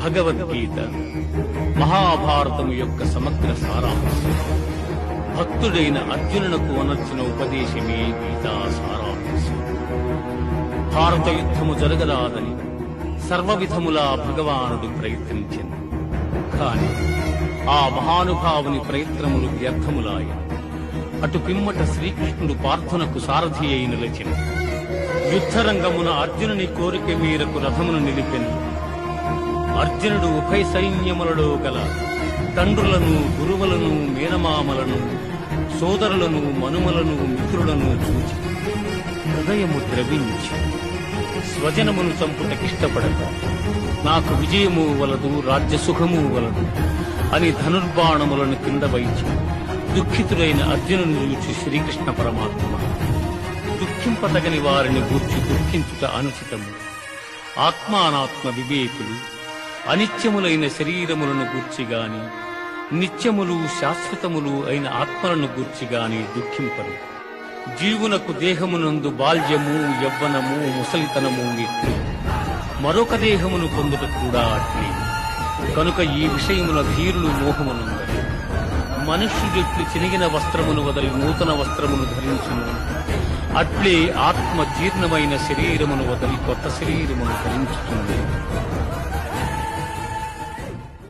భగవద్గీత. మహాభారతము యొక్క సమగ్ర సారాంశం. భక్తుడైన అర్జునునకు అనర్చిన ఉపదేశమే గీతా సారాంశం. భారత యుద్ధము జరగరాదని సర్వవిధములా భగవానుడు ప్రయత్నించింది కాని ఆ మహానుభావుని ప్రయత్నములు వ్యర్థములాయ. అటు పిమ్మట శ్రీకృష్ణుడు పార్థునకు సారథి అయి నిలిచిన. యుద్ధరంగమున అర్జునుని కోరిక మేరకు రథమును నిలిపెను. అర్జునుడు ఉభయ సైన్యములలో గల తండ్రులను గురువులను మేనమామలను సోదరులను మనుమలను మిత్రులను చూచి హృదయము ద్రవించి స్వజనమును చంపుటకిష్టపడక నాకు విజయము వలదు రాజ్యసుఖము వలదు అని ధనుర్బాణములను కింద వైచి దుఃఖితుడైన అర్జునుని చూచి శ్రీకృష్ణ పరమాత్మ దుఃఖింపతగని వారిని గూర్చి దుఃఖించుట అనుచితము. ఆత్మానాత్మ వివేకులు అనిత్యములైన శరీరములను గూర్చి గాని నిత్యములు శాశ్వతములు అయిన ఆత్మలను గూర్చి గాని దుఃఖింపరు. జీవునకు దేహమునందు బాల్యము యవ్వనము ముసలితనము ఎట్లు మరొక దేహమును పొందుట కూడా అట్లే. కనుక ఈ విషయమున ధీరులు మోహమునుందని మనుష్యుడెట్లు చినిగిన వస్త్రమును వదలి నూతన వస్త్రమును ధరించును. అట్లే ఆత్మ జీర్ణమైన శరీరమును వదలి కొత్త శరీరమును ధరించుతుంది.